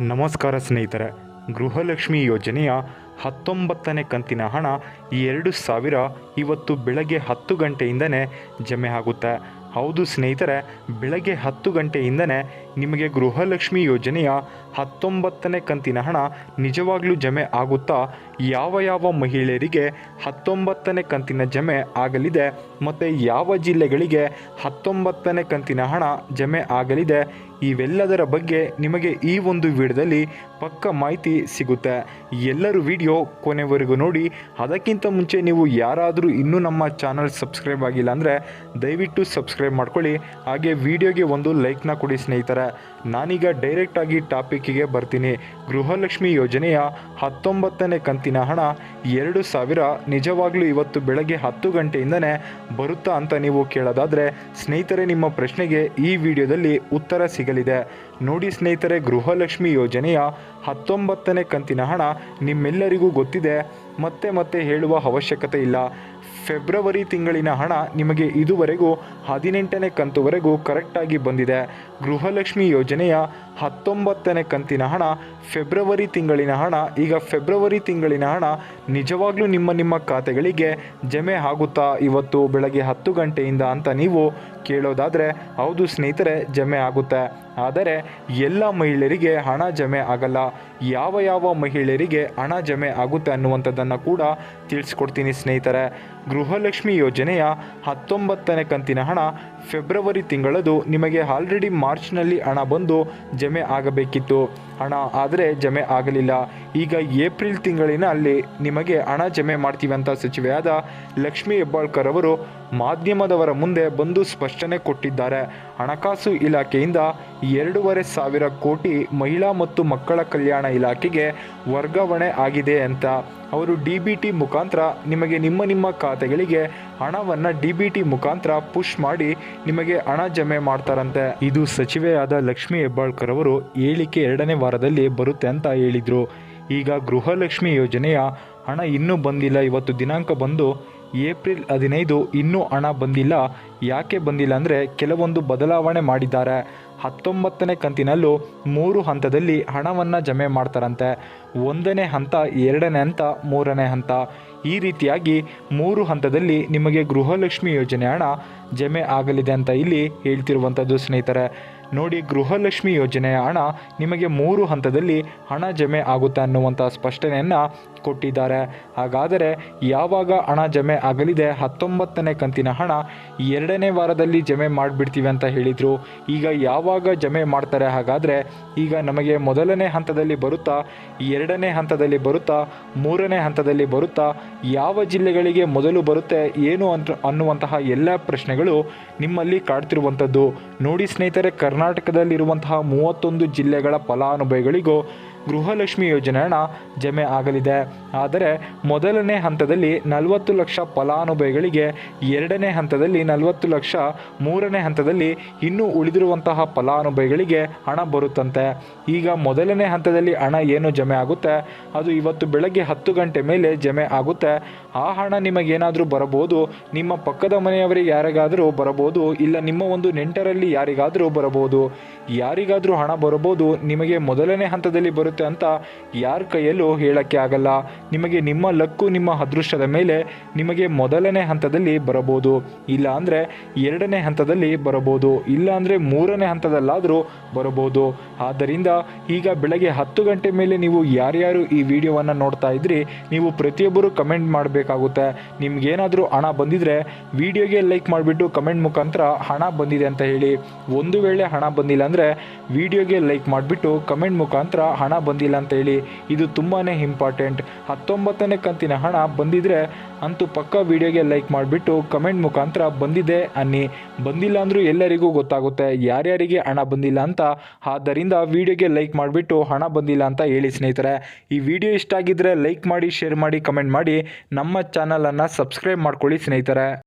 ನಮಸ್ಕಾರ ಸ್ನೇಹಿತರೆ. ಗೃಹಲಕ್ಷ್ಮಿ ಯೋಜನೆಯ ಹತ್ತೊಂಬತ್ತನೇ ಕಂತಿನ ಹಣ ಎರಡು ಸಾವಿರ ಇವತ್ತು ಬೆಳಗ್ಗೆ ಹತ್ತು ಗಂಟೆಯಿಂದನೇ ಜಮೆ ಆಗುತ್ತೆ. ಹೌದು ಸ್ನೇಹಿತರೆ, ಬೆಳಗ್ಗೆ ಹತ್ತು ಗಂಟೆಯಿಂದನೇ ನಿಮಗೆ ಗೃಹಲಕ್ಷ್ಮಿ ಯೋಜನೆಯ ಹತ್ತೊಂಬತ್ತನೇ ಕಂತಿನ ಹಣ ನಿಜವಾಗ್ಲೂ ಜಮೆ ಆಗುತ್ತಾ? ಯಾವ ಯಾವ ಮಹಿಳೆಯರಿಗೆ ಹತ್ತೊಂಬತ್ತನೇ ಕಂತಿನ ಜಮೆ ಆಗಲಿದೆ ಮತ್ತು ಯಾವ ಜಿಲ್ಲೆಗಳಿಗೆ ಹತ್ತೊಂಬತ್ತನೇ ಕಂತಿನ ಹಣ ಜಮೆ ಆಗಲಿದೆ? ಇವೆಲ್ಲದರ ಬಗ್ಗೆ ನಿಮಗೆ ಈ ಒಂದು ವಿಡಿಯೋದಲ್ಲಿ ಪಕ್ಕ ಮಾಹಿತಿ ಸಿಗುತ್ತೆ. ಎಲ್ಲರೂ ವಿಡಿಯೋ ಕೊನೆವರೆಗೂ ನೋಡಿ. ಅದಕ್ಕಿಂತ ಮುಂಚೆ ನೀವು ಯಾರಾದರೂ ಇನ್ನೂ ನಮ್ಮ ಚಾನಲ್ ಸಬ್ಸ್ಕ್ರೈಬ್ ಆಗಿಲ್ಲ ಅಂದರೆ ದಯವಿಟ್ಟು ಸಬ್ಸ್ಕ್ರೈಬ್ ಮಾಡ್ಕೊಳ್ಳಿ. ಹಾಗೆ ವಿಡಿಯೋಗೆ ಒಂದು ಲೈಕ್ನ ಕೊಡಿ ಸ್ನೇಹಿತರೆ. ನಾನೀಗ ಡೈರೆಕ್ಟಾಗಿ ಟಾಪಿಕ್ಕಿಗೆ ಬರ್ತೀನಿ. ಗೃಹಲಕ್ಷ್ಮಿ ಯೋಜನೆಯ ಹತ್ತೊಂಬತ್ತನೇ ಕಂತಿನ ಹಣ ಎರಡು ಸಾವಿರ ನಿಜವಾಗ್ಲೂ ಇವತ್ತು ಬೆಳಗ್ಗೆ ಹತ್ತು ಗಂಟೆಯಿಂದನೇ ಬರುತ್ತಾ ಅಂತ ನೀವು ಕೇಳೋದಾದರೆ ಸ್ನೇಹಿತರೆ, ನಿಮ್ಮ ಪ್ರಶ್ನೆಗೆ ಈ ವಿಡಿಯೋದಲ್ಲಿ ಉತ್ತರ ಸಿಗಲಿದೆ. ನೋಡಿ ಸ್ನೇಹಿತರೆ, ಗೃಹಲಕ್ಷ್ಮಿ ಯೋಜನೆಯ ಹತ್ತೊಂಬತ್ತನೇ ಕಂತಿನ ಹಣ ನಿಮ್ಮೆಲ್ಲರಿಗೂ ಗೊತ್ತಿದೆ. ಮತ್ತೆ ಮತ್ತೆ ಹೇಳುವ ಅವಶ್ಯಕತೆ ಇಲ್ಲ. ಫೆಬ್ರವರಿ ತಿಂಗಳಿನ ಹಣ ನಿಮಗೆ ಇದುವರೆಗೂ ಹದಿನೆಂಟನೇ ಕಂತುವರೆಗೂ ಕರೆಕ್ಟಾಗಿ ಬಂದಿದೆ. ಗೃಹಲಕ್ಷ್ಮಿ ಯೋಜನೆಯ ಹತ್ತೊಂಬತ್ತನೇ ಕಂತಿನ ಹಣ ಫೆಬ್ರವರಿ ತಿಂಗಳಿನ ಹಣ. ಈಗ ಫೆಬ್ರವರಿ ತಿಂಗಳಿನ ಹಣ ನಿಜವಾಗ್ಲೂ ನಿಮ್ಮ ನಿಮ್ಮ ಖಾತೆಗಳಿಗೆ ಜಮೆ ಆಗುತ್ತಾ? ಇವತ್ತು ಬೆಳಗ್ಗೆ ಹತ್ತು ಗಂಟೆಯಿಂದ ಅಂತ ನೀವು ಕೇಳೋದಾದರೆ ಹೌದು ಸ್ನೇಹಿತರೆ, ಜಮೆ ಆಗುತ್ತೆ. ಆದರೆ ಎಲ್ಲ ಮಹಿಳೆಯರಿಗೆ ಹಣ ಜಮೆ ಆಗಲ್ಲ. ಯಾವ ಯಾವ ಮಹಿಳೆಯರಿಗೆ ಹಣ ಜಮೆ ಆಗುತ್ತೆ ಅನ್ನುವಂಥದ್ದನ್ನು ಕೂಡ ತಿಳಿಸ್ಕೊಡ್ತೀನಿ ಸ್ನೇಹಿತರೆ. ಗೃಹಲಕ್ಷ್ಮಿ ಯೋಜನೆಯ ಹತ್ತೊಂಬತ್ತನೇ ಕಂತಿನ ಹಣ ಫೆಬ್ರವರಿ ತಿಂಗಳದು. ನಿಮಗೆ ಆಲ್ರೆಡಿ ಮಾರ್ಚ್ನಲ್ಲಿ ಹಣ ಬಂದು ಜಮೆ ಆಗಬೇಕಿತ್ತು. ಹಣ ಆದರೆ ಜಮೆ ಆಗಲಿಲ್ಲ. ಈಗ ಏಪ್ರಿಲ್ ತಿಂಗಳಿನ ಅಲ್ಲಿ ನಿಮಗೆ ಹಣ ಜಮೆ ಮಾಡ್ತೀವಿ ಅಂತ ಸಚಿವೆಯಾದ ಲಕ್ಷ್ಮೀ ಹೆಬ್ಬಾಳ್ಕರ್ ಅವರು ಮಾಧ್ಯಮದವರ ಮುಂದೆ ಬಂದು ಸ್ಪಷ್ಟನೆ ಕೊಟ್ಟಿದ್ದಾರೆ. ಹಣಕಾಸು ಇಲಾಖೆಯಿಂದ ಎರಡೂವರೆ ಸಾವಿರ ಕೋಟಿ ಮಹಿಳಾ ಮತ್ತು ಮಕ್ಕಳ ಕಲ್ಯಾಣ ಇಲಾಖೆಗೆ ವರ್ಗಾವಣೆ ಆಗಿದೆ ಅಂತ. ಅವರು ಡಿ ಬಿ ಟಿ ಮುಖಾಂತರ ನಿಮಗೆ ನಿಮ್ಮ ನಿಮ್ಮ ಖಾತೆಗಳಿಗೆ ಹಣವನ್ನು ಡಿ ಬಿ ಟಿ ಮುಖಾಂತರ ಪುಷ್ ಮಾಡಿ ನಿಮಗೆ ಹಣ ಜಮೆ ಮಾಡ್ತಾರಂತೆ. ಇದು ಸಚಿವೆಯಾದ ಲಕ್ಷ್ಮಿ ಹೆಬ್ಬಾಳ್ಕರ್ ಅವರು ಹೇಳಿಕೆ ಎರಡನೇ ವಾರದಲ್ಲಿ ಬರುತ್ತೆ ಅಂತ ಹೇಳಿದರು. ಈಗ ಗೃಹಲಕ್ಷ್ಮಿ ಯೋಜನೆಯ ಹಣ ಇನ್ನೂ ಬಂದಿಲ್ಲ. ಇವತ್ತು ದಿನಾಂಕ ಬಂದು ಏಪ್ರಿಲ್ ಹದಿನೈದು ಇನ್ನೂ ಹಣ ಬಂದಿಲ್ಲ. ಯಾಕೆ ಬಂದಿಲ್ಲ ಅಂದರೆ ಕೆಲವೊಂದು ಬದಲಾವಣೆ ಮಾಡಿದ್ದಾರೆ. ಹತ್ತೊಂಬತ್ತನೇ ಕಂತಿನಲ್ಲೂ ಮೂರು ಹಂತದಲ್ಲಿ ಹಣವನ್ನು ಜಮೆ ಮಾಡ್ತಾರಂತೆ. ಒಂದನೇ ಹಂತ, ಎರಡನೇ ಹಂತ, ಮೂರನೇ ಹಂತ. ಈ ರೀತಿಯಾಗಿ ಮೂರು ಹಂತದಲ್ಲಿ ನಿಮಗೆ ಗೃಹಲಕ್ಷ್ಮಿ ಯೋಜನೆ ಹಣ ಜಮೆ ಆಗಲಿದೆ ಅಂತ ಇಲ್ಲಿ ಹೇಳ್ತಿರುವಂಥದ್ದು ಸ್ನೇಹಿತರೆ. ನೋಡಿ ಗೃಹಲಕ್ಷ್ಮಿ ಯೋಜನೆಯ ಹಣ ನಿಮಗೆ ಮೂರು ಹಂತದಲ್ಲಿ ಹಣ ಜಮೆ ಆಗುತ್ತೆ ಅನ್ನುವಂಥ ಸ್ಪಷ್ಟನೆಯನ್ನು ಕೊಟ್ಟಿದ್ದಾರೆ. ಹಾಗಾದರೆ ಯಾವಾಗ ಹಣ ಜಮೆ ಆಗಲಿದೆ? ಹತ್ತೊಂಬತ್ತನೇ ಕಂತಿನ ಹಣ ಎರಡನೇ ವಾರದಲ್ಲಿ ಜಮೆ ಮಾಡಿಬಿಡ್ತೀವಿ ಅಂತ ಹೇಳಿದರು. ಈಗ ಯಾವಾಗ ಜಮೆ ಮಾಡ್ತಾರೆ? ಹಾಗಾದರೆ ಈಗ ನಮಗೆ ಮೊದಲನೇ ಹಂತದಲ್ಲಿ ಬರುತ್ತಾ? ಎರಡನೇ ಹಂತದಲ್ಲಿ ಬರುತ್ತಾ? ಮೂರನೇ ಹಂತದಲ್ಲಿ ಬರುತ್ತಾ? ಯಾವ ಜಿಲ್ಲೆಗಳಿಗೆ ಮೊದಲು ಬರುತ್ತೆ? ಏನು ಅಂತ ಅನ್ನುವಂತಹ ಎಲ್ಲ ಪ್ರಶ್ನೆಗಳು ನಿಮ್ಮಲ್ಲಿ ಕಾಡ್ತಿರುವಂಥದ್ದು. ನೋಡಿ ಸ್ನೇಹಿತರೆ ಕರ್ನಾಟಕದಲ್ಲಿರುವಂತಹ ಮೂವತ್ತೊಂದು ಜಿಲ್ಲೆಗಳ ಫಲಾನುಭವಿಗಳಿಗೂ ಗೃಹಲಕ್ಷ್ಮಿ ಯೋಜನೆ ಹಣ ಜಮೆ ಆಗಲಿದೆ. ಆದರೆ ಮೊದಲನೇ ಹಂತದಲ್ಲಿ ನಲವತ್ತು ಲಕ್ಷ ಫಲಾನುಭವಿಗಳಿಗೆ ಎರಡನೇ ಹಂತದಲ್ಲಿ ನಲವತ್ತು ಲಕ್ಷ, ಮೂರನೇ ಹಂತದಲ್ಲಿ ಇನ್ನೂ ಉಳಿದಿರುವಂತಹ ಫಲಾನುಭವಿಗಳಿಗೆ ಹಣ ಬರುತ್ತಂತೆ. ಈಗ ಮೊದಲನೇ ಹಂತದಲ್ಲಿ ಹಣ ಏನು ಜಮೆ ಆಗುತ್ತೆ? ಅದು ಇವತ್ತು ಬೆಳಗ್ಗೆ ಹತ್ತು ಗಂಟೆ ಮೇಲೆ ಜಮೆ ಆಗುತ್ತೆ. ಆ ಹಣ ನಿಮಗೇನಾದರೂ ಬರಬಹುದು? ನಿಮ್ಮ ಪಕ್ಕದ ಮನೆಯವರಿಗೆ ಯಾರಿಗಾದರೂ ಬರಬಹುದು? ಇಲ್ಲ ನಿಮ್ಮ ಒಂದು ನೆಂಟರಲ್ಲಿ ಯಾರಿಗಾದರೂ ಬರಬಹುದು? ಯಾರಿಗಾದರೂ ಹಣ ಬರಬಹುದು? ನಿಮಗೆ ಮೊದಲನೇ ಹಂತದಲ್ಲಿ ಬರುತ್ತೆ ಅಂತ ಯಾರ ಕೈಯಲ್ಲೂ ಹೇಳಕ್ಕೆ ಆಗಲ್ಲ. ನಿಮಗೆ ನಿಮ್ಮ ಲಕ್ಕು ನಿಮ್ಮ ಅದೃಷ್ಟದ ಮೇಲೆ ನಿಮಗೆ ಮೊದಲನೇ ಹಂತದಲ್ಲಿ ಬರಬಹುದು. ಇಲ್ಲ ಅಂದರೆ ಎರಡನೇ ಹಂತದಲ್ಲಿ ಬರಬಹುದು. ಇಲ್ಲ ಅಂದರೆ ಮೂರನೇ ಹಂತದಲ್ಲಾದರೂ ಬರಬಹುದು. ಆದ್ದರಿಂದ ಈಗ ಬೆಳಗ್ಗೆ ಹತ್ತು ಗಂಟೆ ಮೇಲೆ ನೀವು ಯಾರ್ಯಾರು ಈ ವಿಡಿಯೋವನ್ನು ನೋಡ್ತಾ ಇದ್ರಿ, ನೀವು ಪ್ರತಿಯೊಬ್ಬರು ಕಮೆಂಟ್ ಮಾಡಬೇಕಾಗುತ್ತೆ ನಿಮ್ಗೇನಾದರೂ ಹಣ ಬಂದಿದ್ರೆ ವಿಡಿಯೋಗೆ ಲೈಕ್ ಮಾಡಿಬಿಟ್ಟು ಕಮೆಂಟ್ ಮುಖಾಂತರ ಹಣ ಬಂದಿದೆ ಅಂತ ಹೇಳಿ. ಒಂದು ವೇಳೆ ಹಣ ಬಂದಿಲ್ಲ ಅಂದರೆ ವಿಡಿಯೋಗೆ ಲೈಕ್ ಮಾಡಿಬಿಟ್ಟು ಕಮೆಂಟ್ ಮುಖಾಂತರ ಹಣ ಬಂದಿಲ್ಲ ಅಂತ ಹೇಳಿ. ಇದು ತುಂಬಾ ಇಂಪಾರ್ಟೆಂಟ್. ಹತ್ತೊಂಬತ್ತನೇ ಕಂತಿನ ಹಣ ಬಂದಿದ್ರೆ ಅಂತೂ ಪಕ್ಕ ವಿಡಿಯೋಗೆ ಲೈಕ್ ಮಾಡಿಬಿಟ್ಟು ಕಮೆಂಟ್ ಮುಖಾಂತರ ಬಂದಿದೆ ಅನ್ನಿ. ಬಂದಿಲ್ಲ ಅಂದರೂ ಎಲ್ಲರಿಗೂ ಗೊತ್ತಾಗುತ್ತೆ. ಯಾರ್ಯಾರಿಗೆ ಹಣ ಬಂದಿಲ್ಲ ಅಂತ. ಆದ್ದರಿಂದ ವಿಡಿಯೋಗೆ ಲೈಕ್ ಮಾಡಿಬಿಟ್ಟು ಹಣ ಬಂದಿಲ್ಲ ಅಂತ ಹೇಳಿ ಸ್ನೇಹಿತರೆ. ಈ ವಿಡಿಯೋ ಇಷ್ಟ ಆಗಿದ್ದರೆ ಲೈಕ್ ಮಾಡಿ, ಶೇರ್ ಮಾಡಿ, ಕಮೆಂಟ್ ಮಾಡಿ. ನಮ್ಮ ಚಾನಲನ್ನು ಸಬ್ಸ್ಕ್ರೈಬ್ ಮಾಡ್ಕೊಳ್ಳಿ ಸ್ನೇಹಿತರೆ.